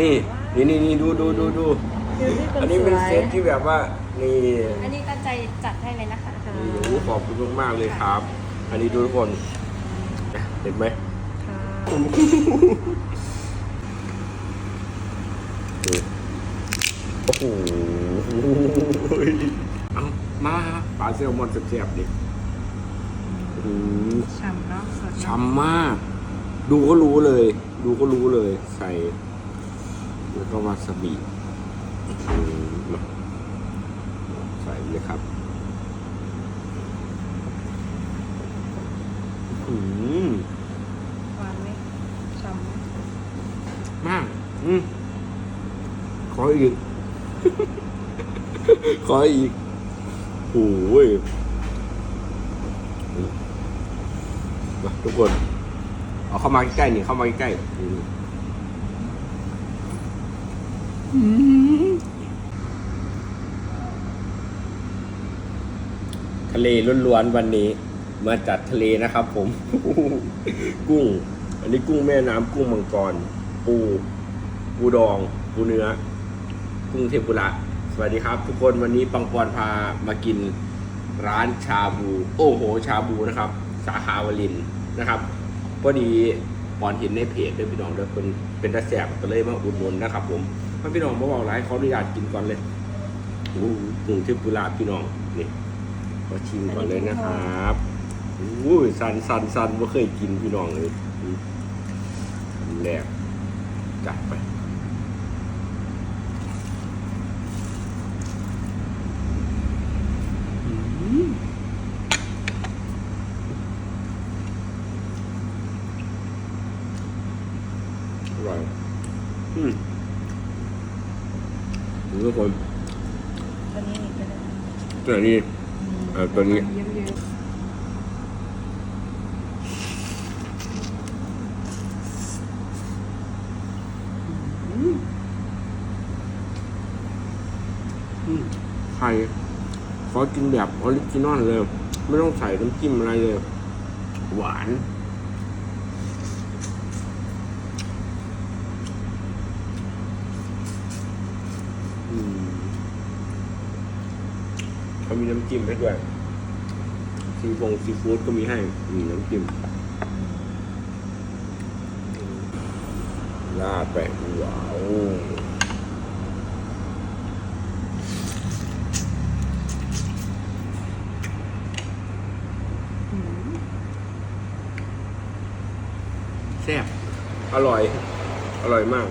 นี่นี่นี่นี่ดูดูดูดูดูที่คอันนนี้สเป็นวยเซตที่แบบว่านี่อันนี้ตั้งใจจัดให้เลยนะคะ นี่โอ้โหขอบคุณมากๆเลยครับ อันนี้ดูทุกคนเห็นไหมค่ะนี่โอ้โหเอามาปลาเซลมอนเสียบๆดิโอ้โห ฉ่ำเนาะสดเนอะช้ำมาก ดูก็รู้เลย ดูก็รู้เลย ใส่ แล้วก็วาซาบิอืมมาใส่เลยครับอืมหวานไหมฉ่ำไหมมาก อืมขออีก ขออีกโอ้ยมาทุกคน เอาเข้ามาใกล้ๆนี่เข้ามาใกล้ๆอืม ทะเลล้วนๆวันนี้ มาจัดทะเลนะครับผม กุ้ง อันนี้กุ้งแม่น้ำกุ้งมังกร ปู ปูดอง ปูเนื้อ กุ้งเทปุระ สวัสดีครับ ทุกคนวันนี้ปังปอนพามากินร้านชาบู โอ้โห ชาบูนะครับ สาขาวลินนะครับพอดีปอนเห็นในเพจด้วยพี่น้องด้วยเป็นเป็นตาแสบก็เลยมาอุดหนุนนะครับ ผม ถ้าพี่น้องมาบอกอะไรเขาอนุญาตกินก่อนเลยโอ้โหกุ้งเทมปุระพี่น้องนี่ขอชิมก่อนเลยนะครับโอ้ยสันสันสันไม่เคยกินพี่น้องเลยคำแรกจัดไปอร่อยอืม ทุกคนตัวนี้นี่ก็ได้ตัวนี้เออตัวนี้เยอะอืมไข่ขอกินแบบออริจินอลเลย ไม่ต้องใส่น้ำจิ้มอะไรเลย หวาน อืมเขามี น้ำจิ้มให้ด้วยซีฟงซีฟู้ดก็มีให้มีน้ำจิ้มลาดไปว้าวๆอืมแซ่บอร่อย อร่อยมาก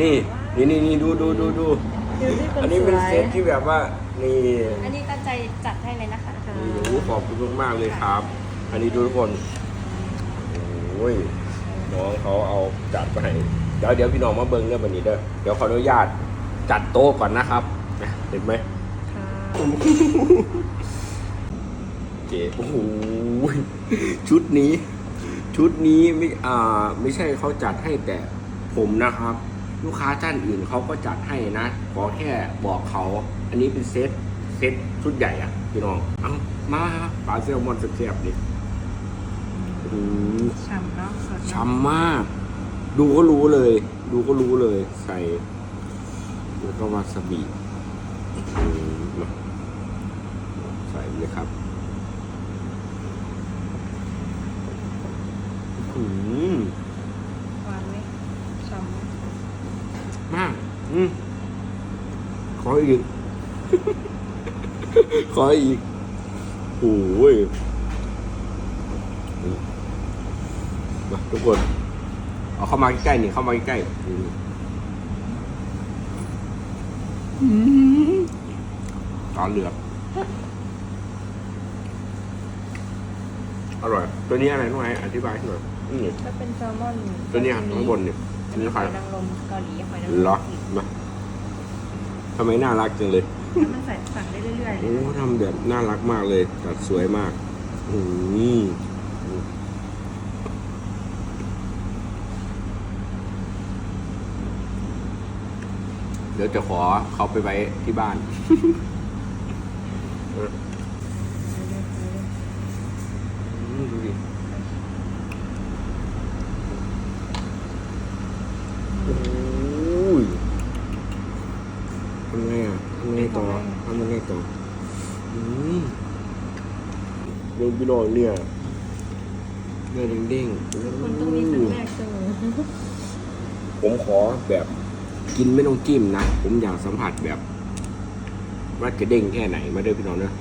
นี่ นี่นี่นี่ดูดูดูดูดูที่คนอันนี้สเป็นวยเซตที่แบบว่า นี่อันนี้ตั้งใจจัดให้เลยนะคะค่ะนี่โอ้โหขอบคุณมากๆเลยครับ อันนี้ดูทุกคนโอ้ยน้องเขาเอาจัดไปให้เดี๋ยวเดี๋ยวพี่น้องมาเบิ้งเรื่องวันนี้เด้อเดี๋ยวขออนุญาตจัดโต๊ะก่อนนะครับนะเห็นไหมค่ะเก๋โอ้โหชุดนี้ ชุดนี้ไม่อ่าไม่ใช่เขาจัดให้แต่ผมนะครับ ลูกค้าท่านอื่นเขาก็จัดให้นะ ขอแค่บอกเขา อันนี้เป็นเซตเซตชุดใหญ่อะพี่น้องเอามาปลาแซลมอนเสียบๆดิอืมฉ่ำเนาะสดเนอะช้ำมาก ดูก็รู้เลย ดูก็รู้เลย ใส่ แล้วก็วาซาบิอืมมาใส่เลยครับอืม หวานไหมฉ่ำไหม มาก อืมข ออีก ขออีกโอ้ยอืมมาทุกคน เอาเข้ามาใกล้ๆนี่เข้ามาใกล้ๆอืมตาเหลือบอร่อย ตัวนี้อะไรน้องไอ้อธิบายให้หน่อยอืมถ้าเป็นแซลมอนตัวนี้อะข้างบนเนี่ยอันนี้หใครอยนางรมเกาหลีหอยนางรมเหรอมา ทำไมน่ารักจังเลยแล้วมันใส่สั่งได้เรื่อยๆเลโอ้ยทำแบบน่ารักมากเลยตัดสวยมากอืมเดี๋ยวจะขอเขาไปไว้ที่บ้าน อืมดูดิ อื อ้ยทำไงอะทำไงต่อทำยังไงต่ออืมเรื่อง พี่น้องเนี่ยเนื้อเด้งๆมันต้องมีครั้งแรกเสมอผมขอแบบกินไม่ต้องจิ้มนะ ผมอยากสัมผัสแบบว่าจะเด้งแค่ไหนมาเด้อพี่น้องเนอะ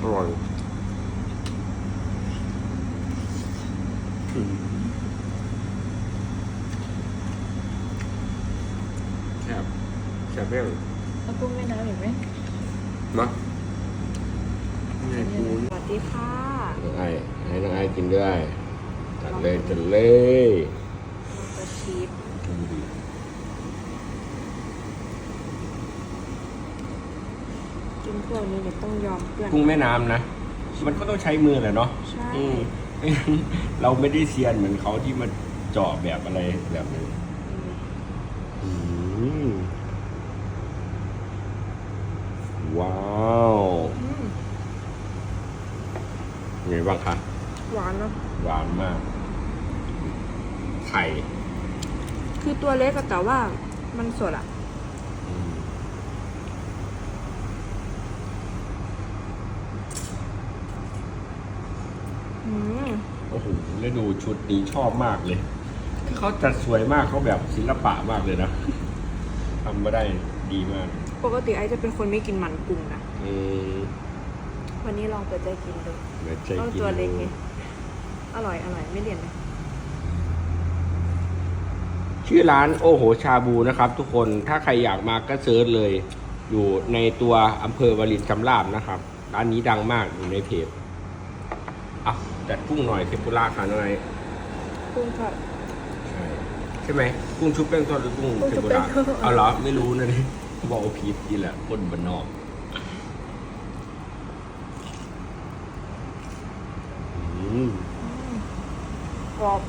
อร่อยอืมแซ่บ แซ่บแม่งเอากุ้งแม่น้ำอีกไหมมาไงปูสวัสดีค่ะน้องไอ้ให้น้องไอ้กินด้วยจัดเลยจัดเลยเราจะชีสกินพวกนี้เดี๋ยวต้องยอมเพื่อนกุ้งแม่น้ำนะ มันก็ต้องใช้มือแหละเนาะใช่อืมไม่งั้นเราไม่ได้เซียนเหมือนเขาที่มาเจาะแบบอะไรแบบนี้อืม ว้าวอืมไงบ้างคะหวานเนาะหวานมาก ไข่คือตัวเล็กอะแต่ว่ามันสดอะอืมอืมโอ้โหแล้วดูชุดนี้ชอบมากเลย คือเขาจัดสวยมากเขาแบบศิลปะมากเลยนะทำมาได้ดีมาก ปกติไอจะเป็นคนไม่กินมันกุ้งนะอืมวันนี้ลองเปิดใจกินดูเดี๋ยวใจต้องกินตัวเล็กไงอร่อยอร่อยไม่เลี่ยนนะชื่อร้านโอ้โหชาบูนะครับ ทุกคนถ้าใครอยากมาก็เซิร์ชเลย อยู่ในตัวอำเภอวารินชำราบนะครับ ร้านนี้ดังมากอยู่ในเพจอะจัดกุ้งหน่อยเทมปุระค่ะหน่อยกุ้งทอดใช่ใช่ไหมกุ้งชุบแป้งทอดหรือกุ้งกุ้งเทชุมบปุแป้ระงทอดเอาเหรอไม่รู้นะนี่ บอกว่าพีชนี่แหละคนบ้านนอกอืมกรอบ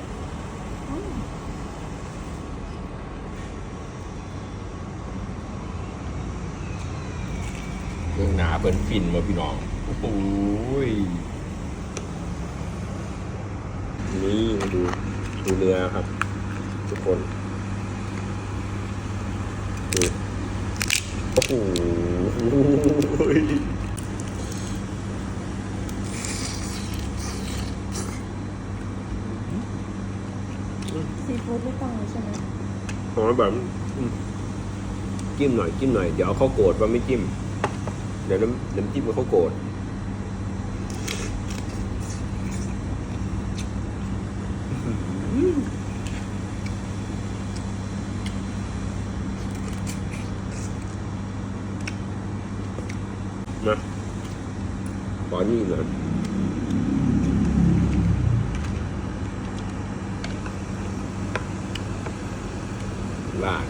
เรื่องหนาเปิ้นฟินมาพี่น้อง โอ้โหยนี่มาดู ดูเนื้อครับ ทุกคน โอ้โหซีฟู้ดไม่ต้องเลยใช่ไหมหอมแบบจิ้มหน่อยจิ้มหน่อย เดี๋ยวเขาโกรธว่าไม่จิ้ม เดี๋ยวน้ำน้ำจิ้มเขาโกรธ ขอนี่หน่อยลาด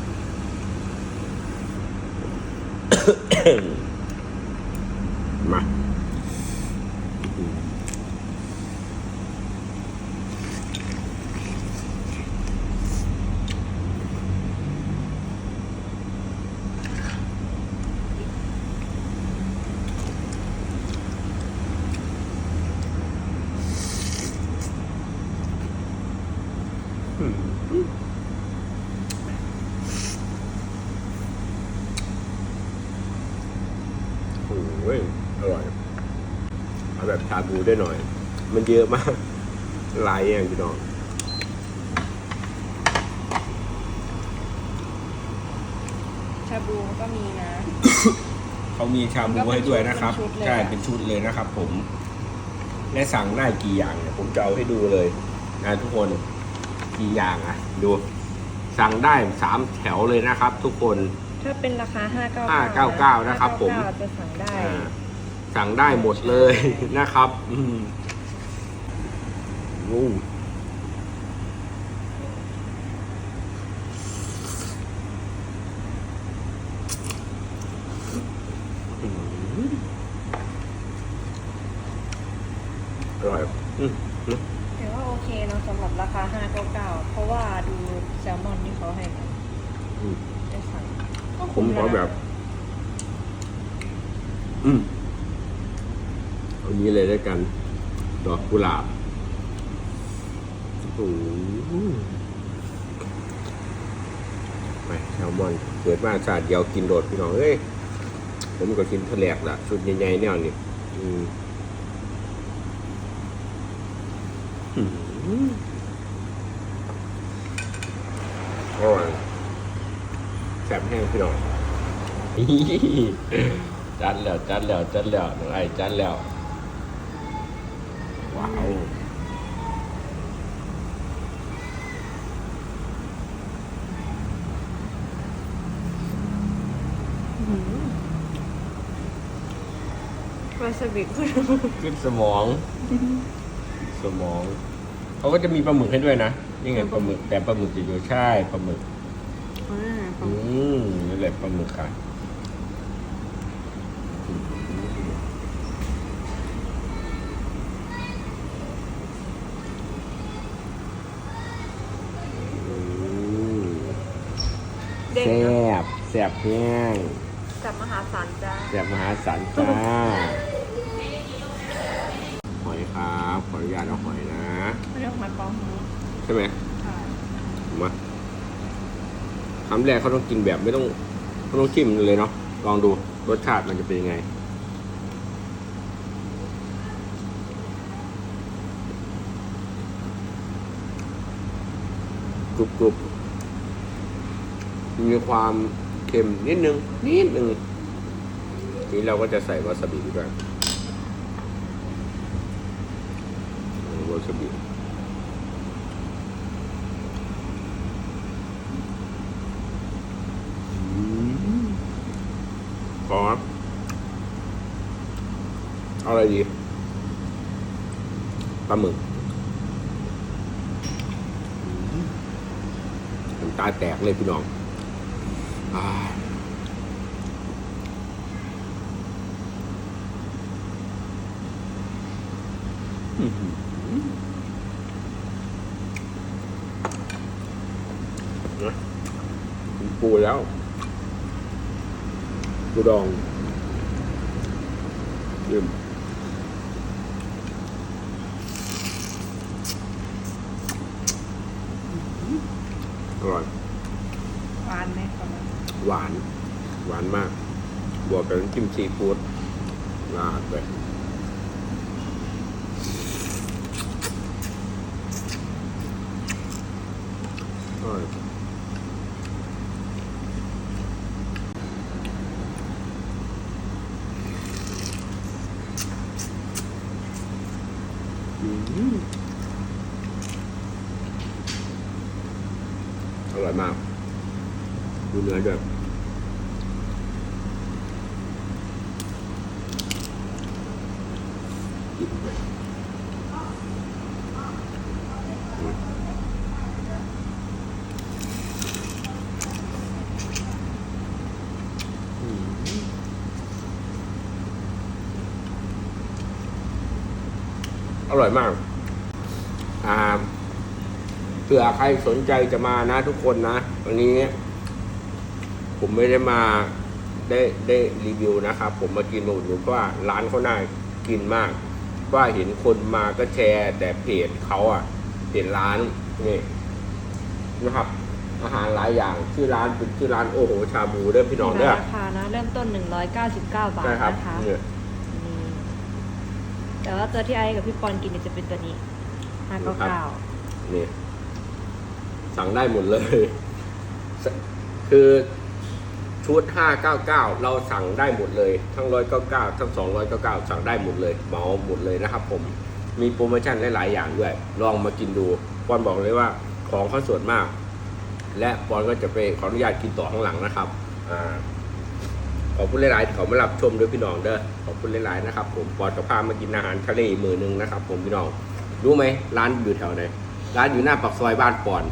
มา โอ้ยอร่อย เอาแบบชาบูได้หน่อย มันเยอะมาก หลายอย่างพี่น้องชาบูก็มีนะ เขามีชาบูให้ด้วยนะครับเป็นชุดเลยใช่อะเป็นชุดเลยนะครับผม และสั่งได้กี่อย่างเนี่ยผมจะเอาให้ดูเลยนะทุกคน กี่อย่างอะ ดู สั่งได้สามแถวเลยนะครับ ทุกคน ถ้าเป็นราคา 599 599 นะครับผม599จะสั่งได้ อ่าสั่งได้หมดเลยนะครับ อืมโอ้อืมอร่อยอืมอืม ถือว่าโอเคเนาะ สำหรับราคา599เพราะว่าดูแซลมอนที่เขาให้มาอืมได้สั่งก็ผคุ้มมขอนะแบบ อืมเอานี้เลยด้วยกัน ดอกกุหลาบโอ้โหไปแซลมอนเกิดมาชาติเดียวกินโดดพี่น้องเอ้ยผมก็กินทะเลกละชุดใหญ่ๆแนวนี้อืมอื มอร่อยแซ่บแห้งพี่น้องจัดแล้วจัดแล้วจัดแล้วน้องไอ้จัดแล้ว ว้าววาซาบิขึ้นขึ้นสมอง สมอง เขาก็จะมีปลาหมึกให้ด้วยนะนี่ไงปลาหมึกแต่ปลาหมึกจะอยู่ใช่ปลาหมึกอ่าอืมนี่แหละปลาหมึกค่ะอืมเด็กแซ่นะบแซ่บแห้งจับมหาศาลจ้า แซ่บมหาศาลจ้าหอยครับ ขออนุญาตเอาหอยนะ ไม่ต้องมาปองหูใช่ไหมค่ะมาคำแรกเขาต้องกินแบบไม่ต้องไม่ต้องจิ้มเลยเนาะ ลองดูรสชาติมันจะเป็นยังไง กรุบกรุบมีความเค็มนิดนึง นิดนึงทีนี้เราก็จะใส่วาซาบิด้วยวา ซาบิพอครับเอาอะไรดีปลาหมึกน้ำตาแตกเลยพี่น้องอาอื้อหือ นะกินปูแล้ว ปูดองยืมอร่อย หวานไหมประมาณหวาน หวานมาก บวกกับน้ำจิ้มซีฟู้ดราดไปอร่อยอืมอร่อยมาก ดูเนื้อด้วยกินไป อร่อยมาก อ่าเผื่อใครสนใจจะมานะทุกคนนะ วันนี้ ผมไม่ได้มาได้ได้รีวิวนะครับ ผมมากินมาอุดหนุนเพราะว่าร้านเขาน่ากินมาก ว่าเห็นคนมาก็แชร์ แต่เพจเขาอะเพจร้านนี่นะครับ อาหารหลายอย่างชื่อร้านเป็นชื่อร้านโอโหชาบูเด้อพี่น้องเด้อราคานะเริ่มต้น 199 บาทใช่ครับนะคะเนี่ยนี่แต่ว่าตัวที่ไอ้กับพี่ปอนกินเนี่ยจะเป็นตัวนี้599นี่สั่งได้หมดเลยสคือ ชุด 599 เราสั่งได้หมดเลย ทั้ง 199 ทั้ง 299 สั่งได้หมดเลยเหมาหมดเลยนะครับผม มีโปรโมชั่นหลาย ๆ อย่างด้วย ลองมากินดูปอนบอกเลยว่าของเขาสดมาก และปอนก็จะไปขออนุญาตกินต่อข้างหลังนะครับอ่าขอบคุณหลายๆที่เขามารับชมด้วยพี่น้องเด้อ ขอบคุณหลายๆนะครับ ผมปอนจะพามากินอาหารทะเลมือหนึงนะครับ ผมพี่น้อง รู้ไหมร้านอยู่แถวไหน ร้านอยู่หน้าปากซอยบ้านปอน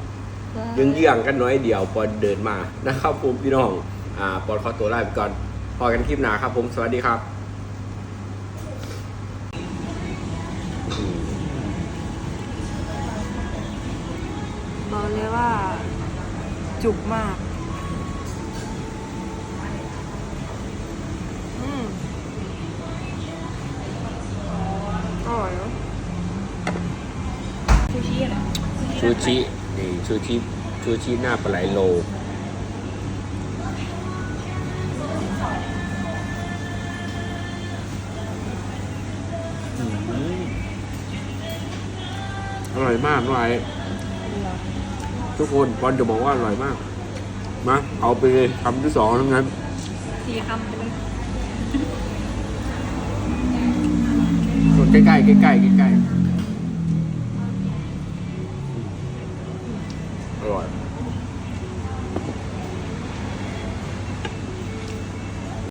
ยังเยื่องๆกันน้อยเดียวปอนเดินมานะครับ ผมพี่น้อง อ่าปอนขอตัวลาไปก่อนพอกันคลิปหน้าครับ ผมสวัสดีครับบอกเลยว่า จุกมาก อืมเนาะซูชิอะไร ชูชินี่ชูชิชูชิหน้าปลาไหลโล ร่อยมากน้องไอ้ทุกคนบอลจะบอกว่าอร่อยมาก มาเอาไปเลยคำที่สองทั้งนั้นสี่คำไปเลยส่วนใกล้ๆใกล้ๆใกล้ๆ